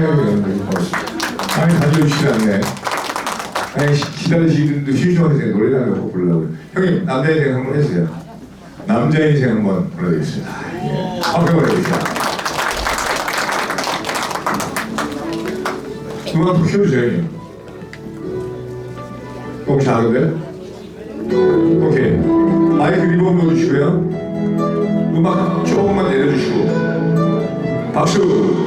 고맙습니다. 많이 가져주시지 않네. 아니 시- 기다리시는데 심심하게 노래를 한곡 부르려고 형님 남자 인생 한번 해주세요. 남자 인생 한번 불러드리겠습니다. 예. 박수 보내주세요. 음악 좀 키워주세요 형님. 너무 작은데? 오케이. 마이크 리버브 넣어주시고요. 음악 조금만 내려주시고. 박수!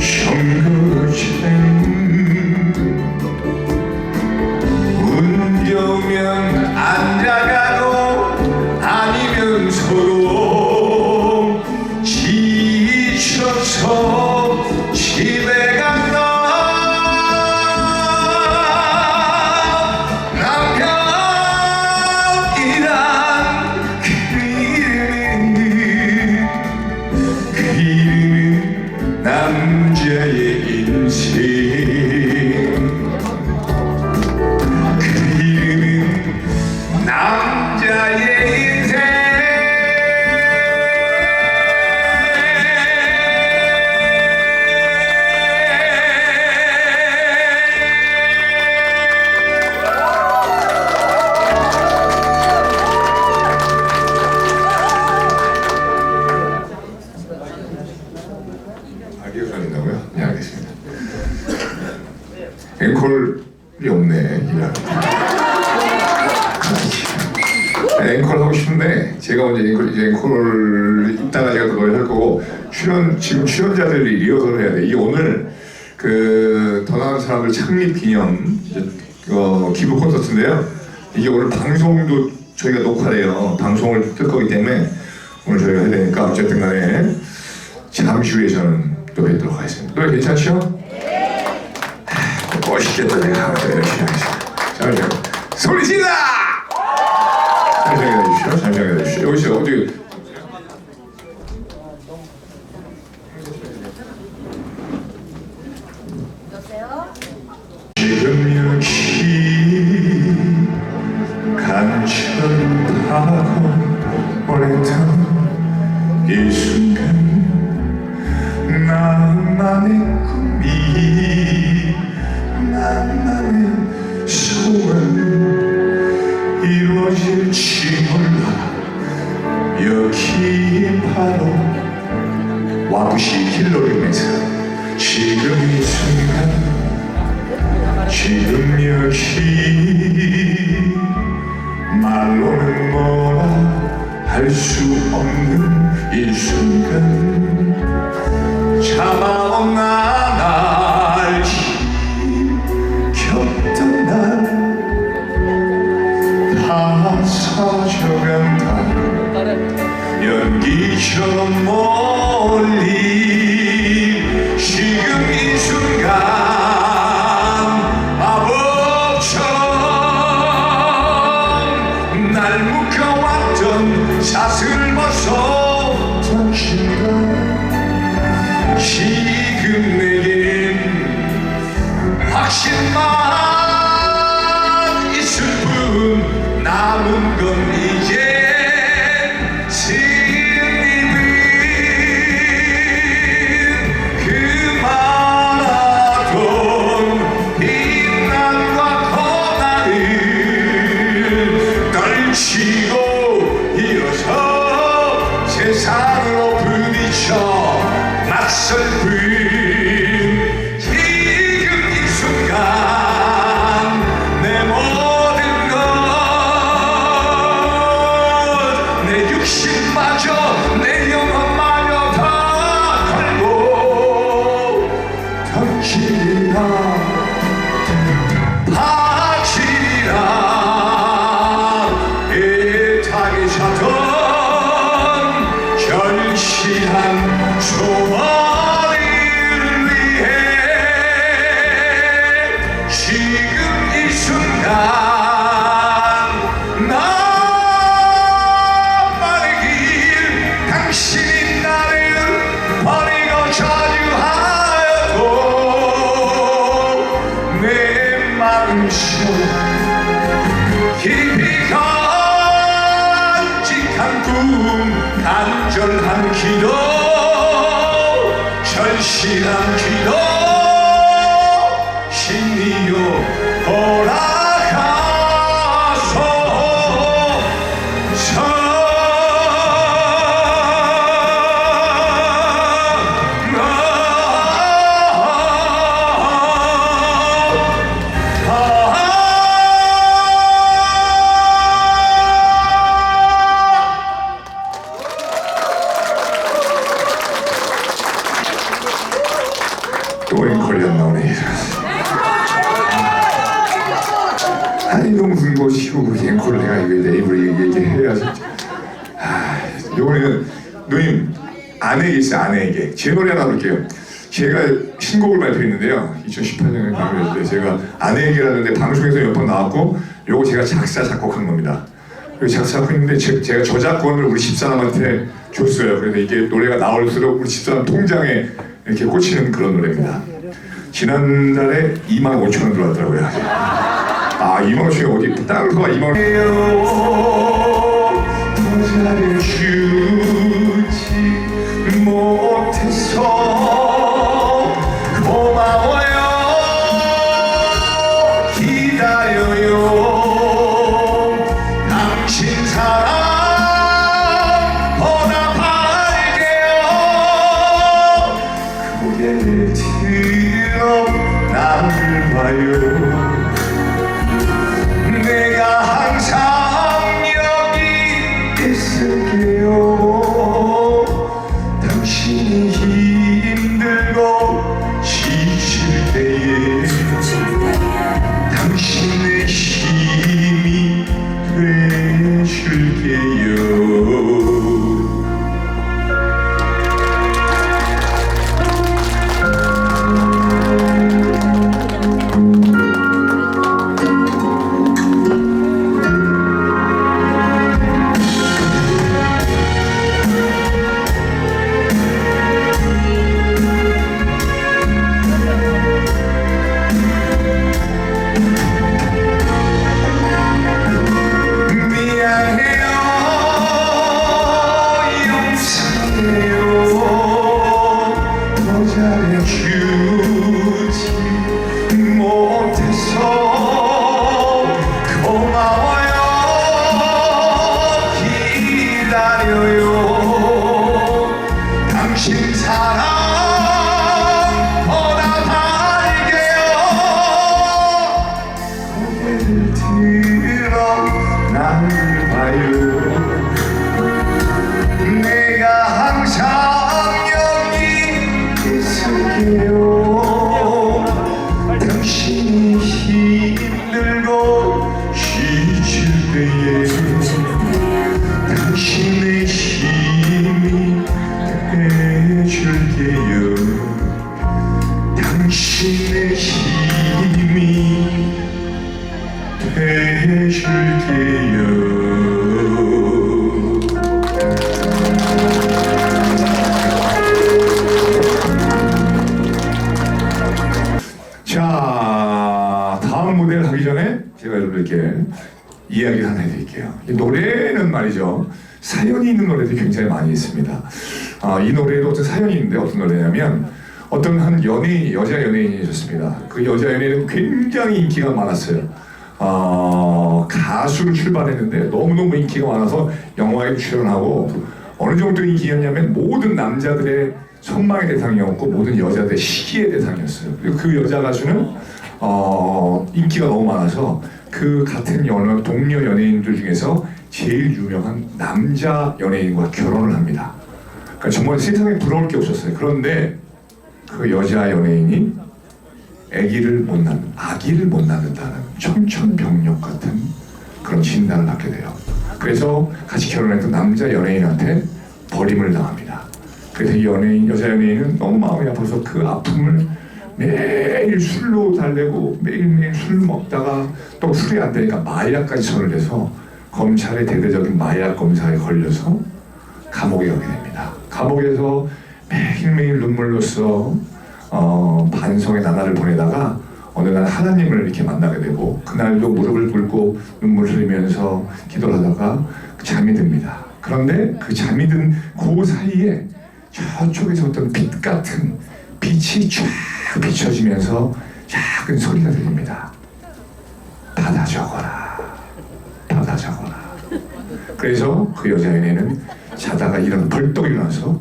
서른 방송을 뜰 거기 때문에 오늘 저희가 해야 되니까 어쨌든 간에 잠시 후에 저는 또 뵙도록 하겠습니다. 노래 괜찮죠? 네. 멋있겠다 내가 열심히 하겠습니다. 잠시만요. 소리 질러! 잠시만요 해주시오. 잠시만요 해주시오. 여기서 어디 여기 바로 와부시 힐러림에서 지금 이 순간 지금 여기 말로는 뭐라 할 수 없는 이 순간 참아온 나 묶어왔던 사슬 벗어. 던진다 간절한 기도 절실한 기도 무슨 뭐 쉬우고 앵콜을 내가 이거 내 입으로 얘기해야지. 아, 요번에는 누님 아내에게 있어요 아내에게 제 노래 하나 부를게요. 제가 신곡을 발표했는데요. 2018년에 발표했는데 제가 아내에게라는데 방송에서 몇 번 나왔고 요거 제가 작사 작곡한 겁니다. 그리고 작사 작곡했는데 제, 제가 저작권을 우리 집사람한테 줬어요. 그래서 이게 노래가 나올수록 우리 집사람 통장에 이렇게 꽂히는 그런 노래입니다. 지난달에 2만 5천 원 들어왔더라고요. 아 2만 5천이 어디 다른 거가 다음 무대를 하기 전에 제가 여러분들께 이야기를 하나 해드릴게요. 이 노래는 말이죠. 사연이 있는 노래들이 굉장히 많이 있습니다. 아, 이 노래도 어떤 사연이 있는데 어떤 노래냐면 어떤 한 연예인, 여자 연예인이 있었습니다. 그 여자 연예인은 굉장히 인기가 많았어요. 어, 가수로 출발했는데 너무너무 인기가 많아서 영화에 출연하고 어느 정도 인기였냐면 모든 남자들의 선망의 대상이었고 모든 여자들의 시기의 대상이었어요. 그리고 그 여자 가수는 어, 인기가 너무 많아서 그 같은 연어 동료 연예인들 중에서 제일 유명한 남자 연예인과 결혼을 합니다. 그러니까 정말 세상에 부러울 게 없었어요. 그런데 그 여자 연예인이 아기를 못 낳는, 아기를 못 낳는다는 청천벽력 같은 그런 진단을 받게 돼요. 그래서 같이 결혼했던 남자 연예인한테 버림을 당합니다. 그래서 이 연예인, 여자 연예인은 너무 마음이 아파서 그 아픔을 매일 술로 달래고 매일매일 술 먹다가 또 술이 안 되니까 마약까지 손을 대서 검찰의 대대적인 마약 검사에 걸려서 감옥에 가게 됩니다. 감옥에서 매일매일 눈물로써 어, 반성의 나날을 보내다가 어느 날 하나님을 이렇게 만나게 되고 그날도 무릎을 꿇고 눈물 흘리면서 기도를 하다가 잠이 듭니다. 그런데 그 잠이 든 그 사이에 저쪽에서 어떤 빛 같은 빛이 쫙 비춰지면서 작은 소리가 들립니다. 받아 적어라. 받아 적어라. 그래서 그 여자 연예인은 자다가 일어나 벌떡 일어나서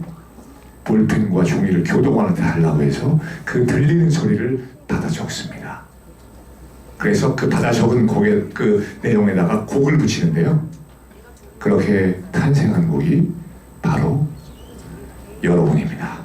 볼펜과 종이를 교도관한테 달라고 해서 그 들리는 소리를 받아 적습니다. 그래서 그 받아 적은 곡의 그 내용에다가 곡을 붙이는데요. 그렇게 탄생한 곡이 바로 여러분입니다.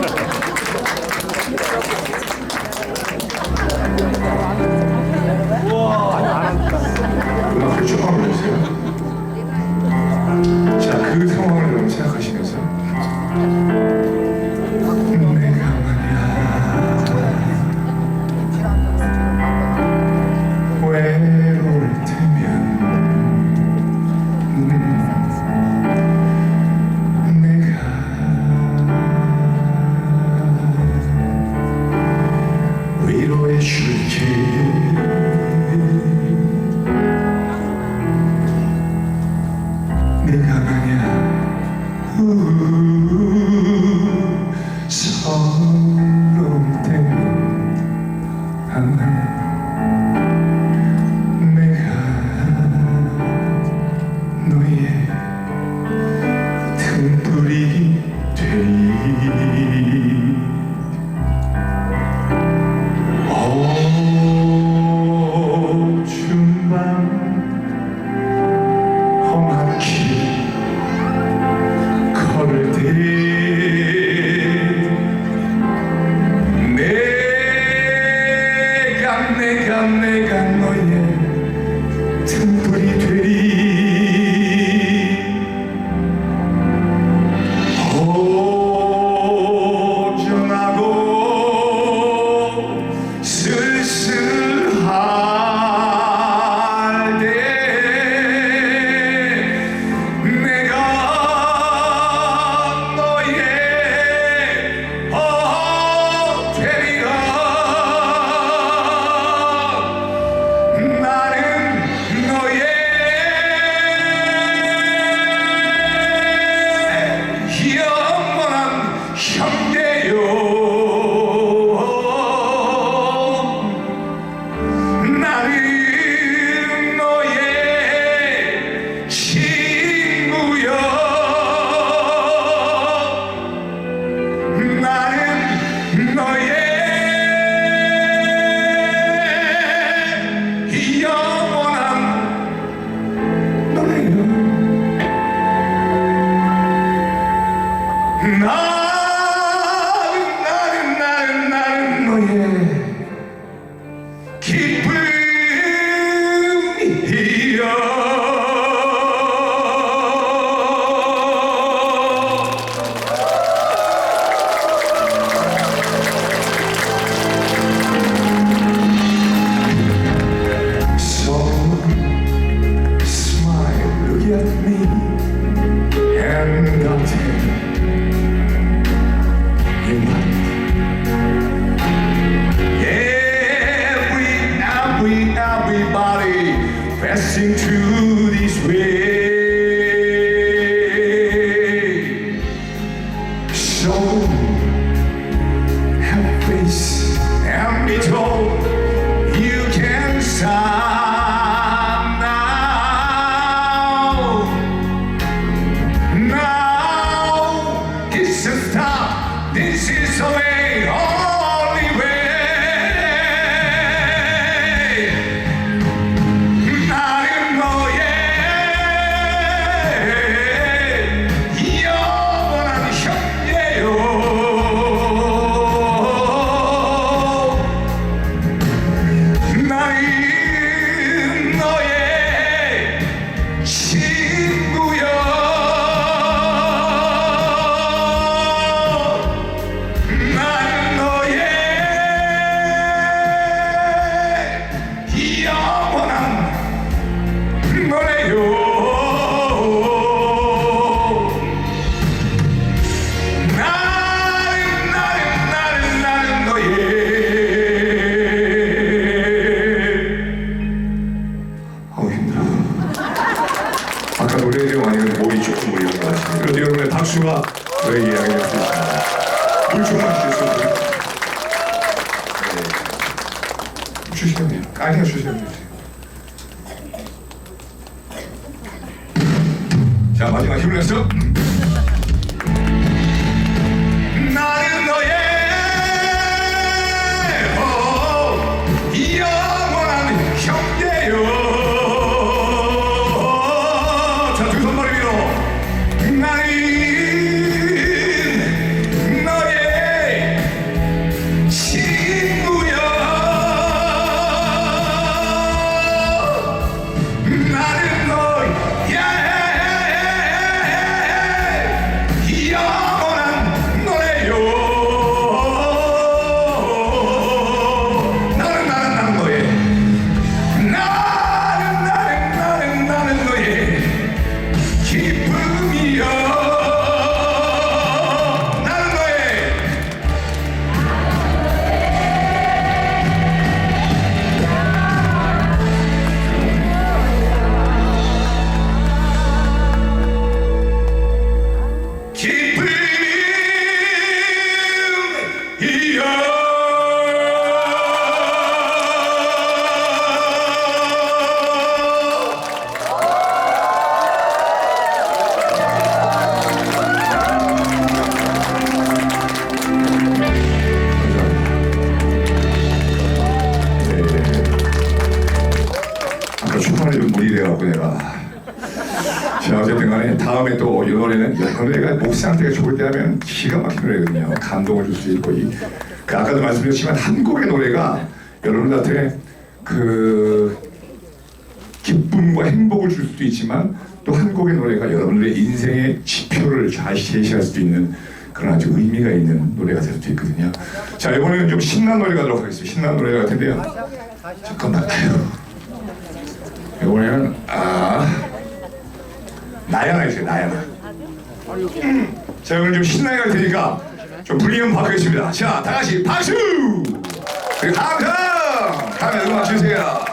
되 나 자, 마지막 힘을 내서. 자 어쨌든 간에 다음에 또 이 노래는 이 노래가 목 상태가 좋을 때 하면 기가 막힌 노래거든요. 감동을 줄 수 있고 이, 그 아까도 말씀드렸지만 한 곡의 노래가 여러분들한테 그 기쁨과 행복을 줄 수도 있지만 또한 곡의 노래가 여러분들의 인생의 지표를 잘 제시할 수도 있는 그런 아주 의미가 있는 노래가 될 수도 있거든요. 자 이번에는 좀 신나는 노래 가도록 하겠습니다. 신나는 노래 같은데요. 잠깐만. 이번에는 아 나야나 있어요 나야나 자 오늘 좀 신나게 갈 테니까 좀 불리면 바꾸겠습니다. 자 다같이 박수! 그리고 다음 다음! 다음에 음악 주세요